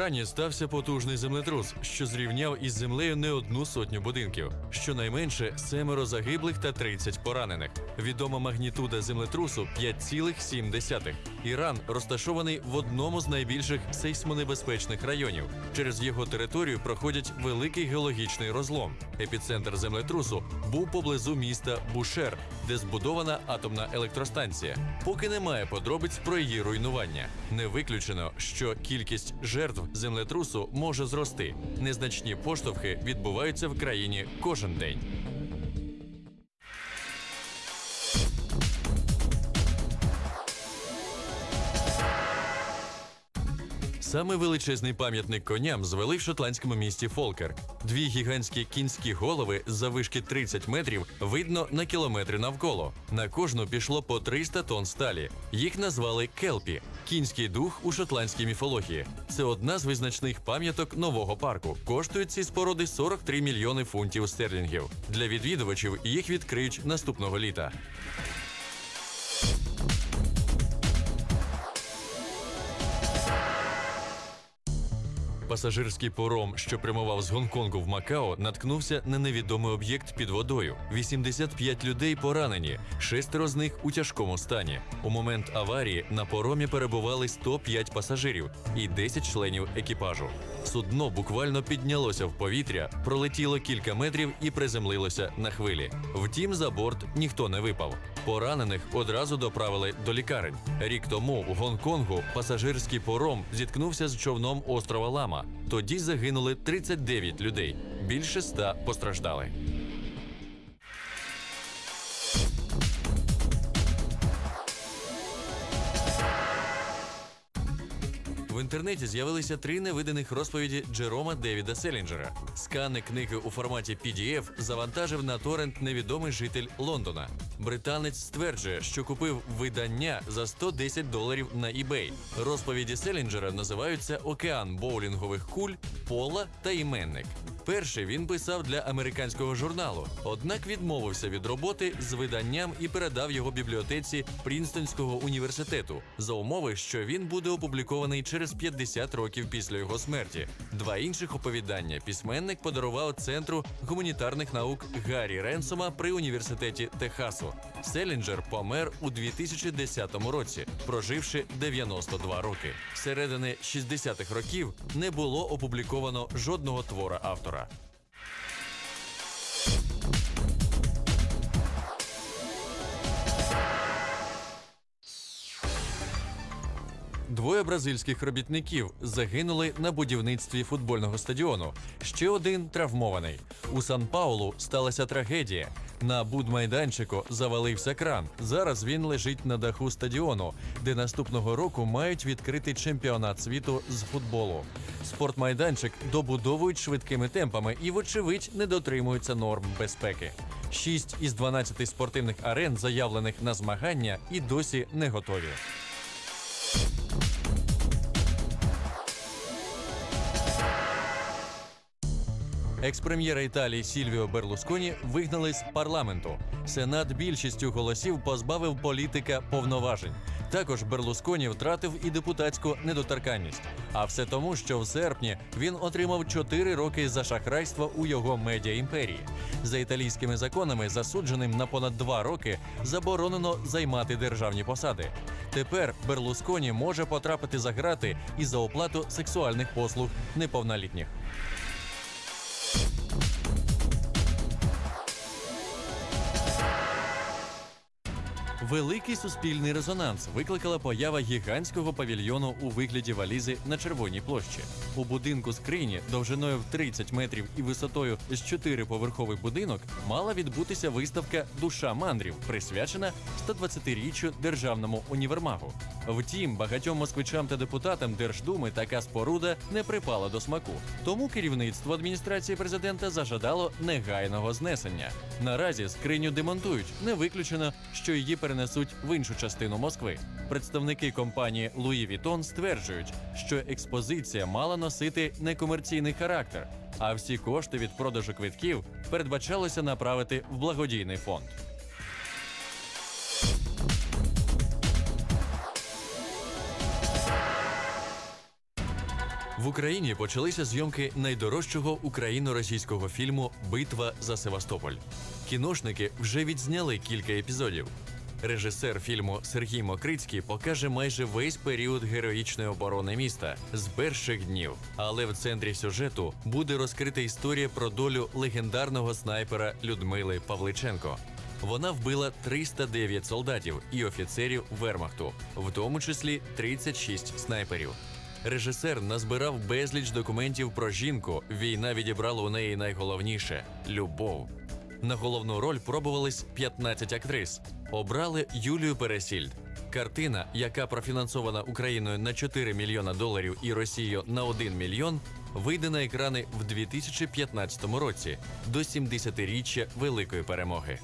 Ірані стався потужний землетрус, що зрівняв із землею не одну сотню будинків. Щонайменше семеро загиблих та 30 поранених. Відома магнітуда землетрусу 5,7. Іран розташований в одному з найбільших сейсмонебезпечних районів. Через його територію проходять великий геологічний розлом. Епіцентр землетрусу був поблизу міста Бушер, де збудована атомна електростанція. Поки немає подробиць про її руйнування. Не виключено, що кількість жертв землетрусу може зрости. Незначні поштовхи відбуваються в країні кожен день. Саме величезний пам'ятник коням звели в шотландському місті Фолкер. Дві гігантські кінські голови з завишки 30 метрів видно на кілометри навколо. На кожну пішло по 300 тонн сталі. Їх назвали келпі кінський дух у шотландській міфології. Це одна з визначних пам'яток нового парку. Коштують ці споруди 43 мільйони фунтів стерлінгів. Для відвідувачів їх відкриють наступного літа. Пасажирський пором, що прямував з Гонконгу в Макао, наткнувся на невідомий об'єкт під водою. 85 людей поранені, шестеро з них у тяжкому стані. У момент аварії на поромі перебували 105 пасажирів і 10 членів екіпажу. Судно буквально піднялося в повітря, пролетіло кілька метрів і приземлилося на хвилі. Втім, за борт ніхто не випав. Поранених одразу доправили до лікарень. Рік тому у Гонконгу пасажирський пором зіткнувся з човном острова Лама. Тоді загинули 39 людей. Більше ста постраждали. Інтернеті з'явилися три невиданих розповіді Джерома Девіда Селінджера. Скани книги у форматі PDF завантажив на торрент невідомий житель Лондона. Британець стверджує, що купив видання за 110 доларів на eBay. Розповіді Селінджера називаються Океан боулінгових куль, пола та іменник. Перший він писав для американського журналу, однак відмовився від роботи з виданням і передав його бібліотеці Прінстонського університету за умови, що він буде опублікований через 50 років після його смерті. Два інших оповідання письменник подарував центру гуманітарних наук Гаррі Ренсома при університеті Техасу. Селінджер помер у 2010 році, проживши 92 роки. Середини 60-х років не було опубліковано жодного твора автора автора. Двоє бразильських робітників загинули на будівництві футбольного стадіону. Ще один травмований. У Сан Паулу сталася трагедія. На будмайданчику завалився кран. Зараз він лежить на даху стадіону, де наступного року мають відкрити чемпіонат світу з футболу. Спортмайданчик добудовують швидкими темпами і, вочевидь, не дотримуються норм безпеки. Шість із 12 спортивних арен, заявлених на змагання, і досі не готові. Екс-прем'єра Італії Сільвіо Берлусконі вигнали з парламенту. Сенат більшістю голосів позбавив політика повноважень. Також Берлусконі втратив і депутатську недоторканність. А все тому, що в серпні він отримав 4 роки за шахрайство у його медіа імперії. За італійськими законами, засудженим на понад 2 роки, заборонено займати державні посади. Тепер Берлусконі може потрапити за грати і за оплату сексуальних послуг неповнолітніх. Великий суспільний резонанс викликала поява гігантського павільйону у вигляді валізи на червоній площі. У будинку скрині довжиною в 30 метрів і висотою з 4-поверховий будинок мала відбутися виставка Душа мандрів, присвячена 120-річчю державному універмагу. Втім, багатьом москвичам та депутатам Держдуми така споруда не припала до смаку. Тому керівництво адміністрації президента зажадало негайного знесення. Наразі скриню демонтують. Не виключено, що її перенесуть в іншу частину Москви. Представники компанії Louis Vuitton стверджують, що експозиція мала носити некомерційний характер, а всі кошти від продажу квитків передбачалося направити в благодійний фонд. В Україні почалися зйомки найдорожчого україно-російського фільму Битва за Севастополь. Кіношники вже відзняли кілька епізодів. Режисер фільму Сергій Мокрицький покаже майже весь період героїчної оборони міста з перших днів. Але в центрі сюжету буде розкрита історія про долю легендарного снайпера Людмили Павличенко. Вона вбила 309 солдатів і офіцерів Вермахту, в тому числі 36 снайперів. Режисер назбирав безліч документів про жінку. Війна відібрала у неї найголовніше любов. На головну роль пробувались 15 актрис. Обрали Юлію Пересільд. Картина, яка профінансована Україною на 4 мільйона доларів і Росією на 1 мільйон, вийде на екрани в 2015 році до 70-річчя Великої перемоги.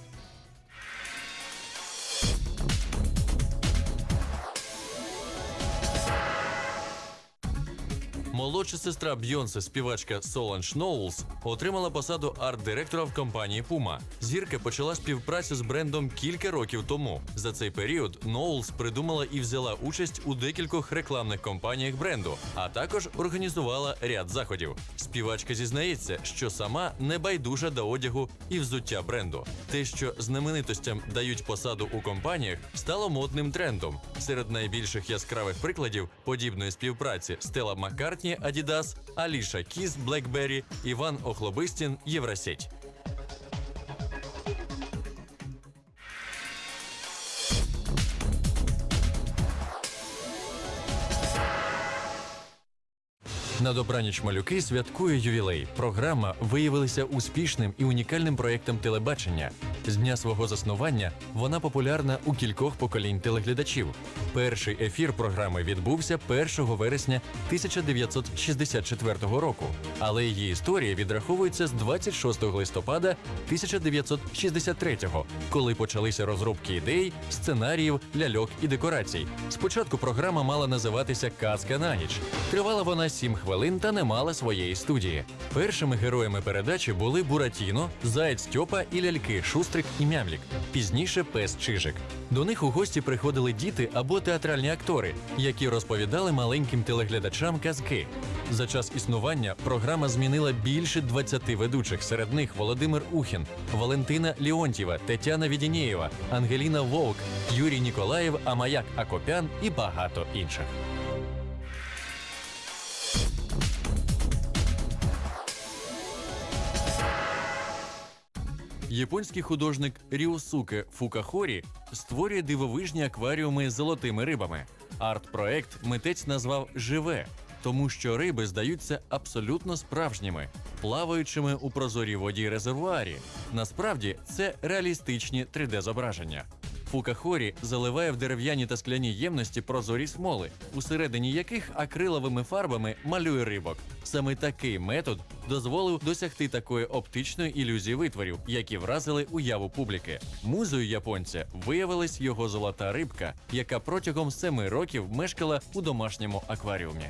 Молодша сестра Бйонсе, співачка Соланж Ноулс, отримала посаду арт-директора в компанії Puma. Зірка почала співпрацю з брендом кілька років тому. За цей період Ноулс придумала і взяла участь у декількох рекламних кампаніях бренду, а також організувала ряд заходів. Співачка зізнається, що сама не байдужа до одягу і взуття бренду. Те, що знаменитостям дають посаду у компаніях, стало модним трендом. Серед найбільших яскравих прикладів подібної співпраці Стела Маккартні Adidas, Аліша Кіс BlackBerry, Іван Охлобистін Євросеть. На добраніч малюки святкує ювілей. Програма виявилася успішним і унікальним проєктом телебачення. З дня свого заснування вона популярна у кількох поколінь телеглядачів. Перший ефір програми відбувся 1 вересня 1964 року, але її історія відраховується з 26 листопада 1963, коли почалися розробки ідей, сценаріїв, ляльок і декорацій. Спочатку програма мала називатися Казка на ніч. Тривала вона 7 хвилин та не мала своєї студії. Першими героями передачі були Буратіно, Заєць Стьопа і ляльки Шустрик і Мямлік. Пізніше пес Чижик. До них у гості приходили діти або театральні актори, які розповідали маленьким телеглядачам казки. За час існування програма змінила більше 20 ведучих. Серед них Володимир Ухін, Валентина Ліонтьєва, Тетяна Відінєєва, Ангеліна Вовк, Юрій Ніколаєв, Амаяк Акопян і багато інших. Японський художник Ріосуке Фукахорі створює дивовижні акваріуми з золотими рибами. Арт-проект митець назвав Живе, тому що риби здаються абсолютно справжніми, плаваючими у прозорій воді резервуарі. Насправді це реалістичні 3D-зображення. Фукахорі заливає в дерев'яні та скляні ємності прозорі смоли, усередині яких акриловими фарбами малює рибок. Саме такий метод дозволив досягти такої оптичної ілюзії витворів, які вразили уяву публіки. Музою японця виявилась його золота рибка, яка протягом семи років мешкала у домашньому акваріумі.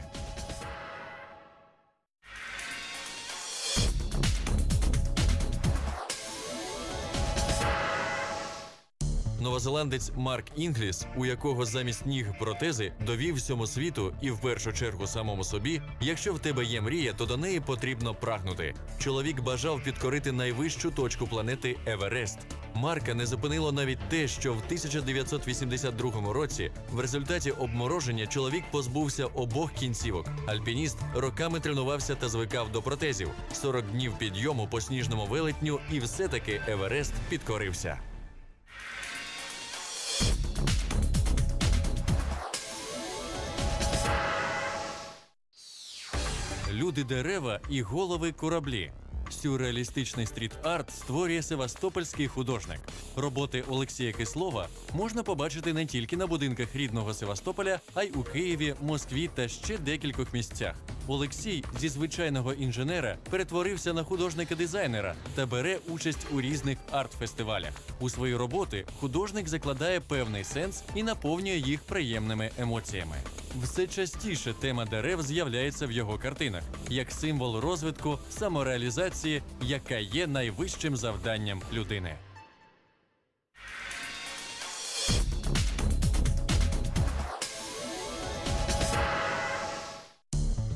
Новозеландець Марк Інгліс, у якого замість ніг протези, довів всьому світу і в першу чергу самому собі, якщо в тебе є мрія, то до неї потрібно прагнути. Чоловік бажав підкорити найвищу точку планети Еверест. Марка не зупинило навіть те, що в 1982 році в результаті обмороження чоловік позбувся обох кінцівок. Альпініст роками тренувався та звикав до протезів. 40 днів підйому по сніжному велетню, і все-таки Еверест підкорився. Люди дерева і голови кораблі. Сюрреалістичний стріт-арт створює севастопольський художник. Роботи Олексія Кислова можна побачити не тільки на будинках рідного Севастополя, а й у Києві, Москві та ще декількох місцях. Олексій зі звичайного інженера перетворився на художника-дизайнера та бере участь у різних арт-фестивалях. У свої роботи художник закладає певний сенс і наповнює їх приємними емоціями. Все частіше тема дерев з'являється в його картинах як символ розвитку, самореалізації, яка є найвищим завданням людини.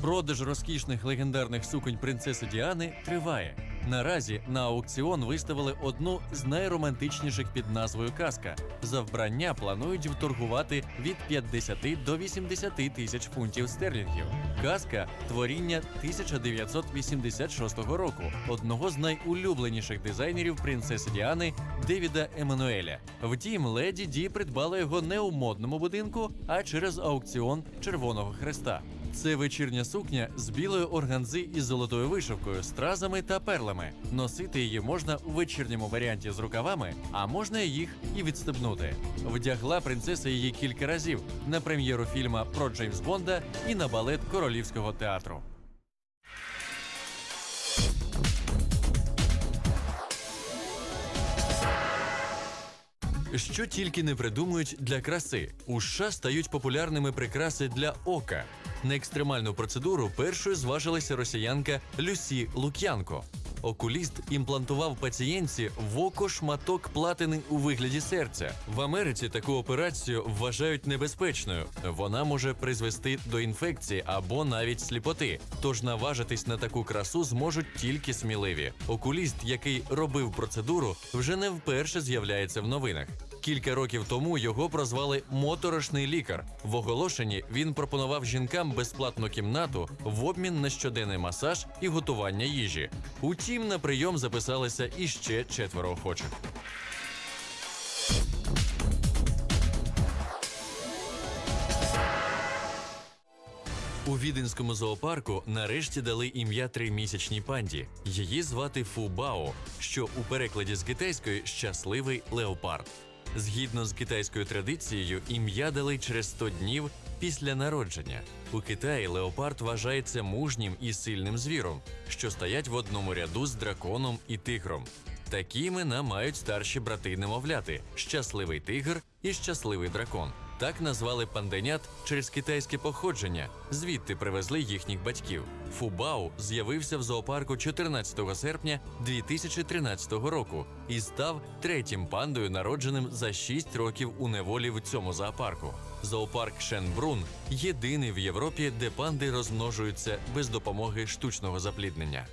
Продаж розкішних легендарних суконь принцеси Діани триває. Наразі на аукціон виставили одну з найромантичніших під назвою Казка. За вбрання планують вторгувати від 50 до 80 тисяч фунтів стерлінгів. Казка творіння 1986 року, одного з найулюбленіших дизайнерів принцеси Діани Девіда Еммануеля. Втім, леді Ді придбала його не у модному будинку, а через аукціон Червоного Хреста. Це вечірня сукня з білої органзи із золотою вишивкою, стразами та перлами. Носити її можна у вечірньому варіанті з рукавами, а можна їх і відстебнути. Вдягла принцеса її кілька разів на прем'єру фільма про Джеймс Бонда і на балет королівського театру. Що тільки не придумують для краси. У США стають популярними прикраси для ока. На екстремальну процедуру першою зважилася росіянка Люсі Лук'янко. Окуліст імплантував пацієнтці в око шматок платини у вигляді серця. В Америці таку операцію вважають небезпечною. Вона може призвести до інфекції або навіть сліпоти. Тож наважитись на таку красу зможуть тільки сміливі. Окуліст, який робив процедуру, вже не вперше з'являється в новинах. Кілька років тому його прозвали моторошний лікар. В оголошенні він пропонував жінкам безплатну кімнату в обмін на щоденний масаж і готування їжі. Утім, на прийом записалися іще четверо охочих. У віденському зоопарку нарешті дали ім'я тримісячній панді. Її звати Фубао, що у перекладі з китайської щасливий леопард. Згідно з китайською традицією, ім'я дали через 100 днів після народження. У Китаї леопард вважається мужнім і сильним звіром, що стоять в одному ряду з драконом і тигром. Такі імена мають старші брати немовляти щасливий тигр і щасливий дракон. Так назвали панденят через китайське походження, звідти привезли їхніх батьків. Фубау з'явився в зоопарку 14 серпня 2013 року і став третім пандою, народженим за 6 років у неволі в цьому зоопарку. Зоопарк Шенбрун єдиний в Європі, де панди розмножуються без допомоги штучного запліднення.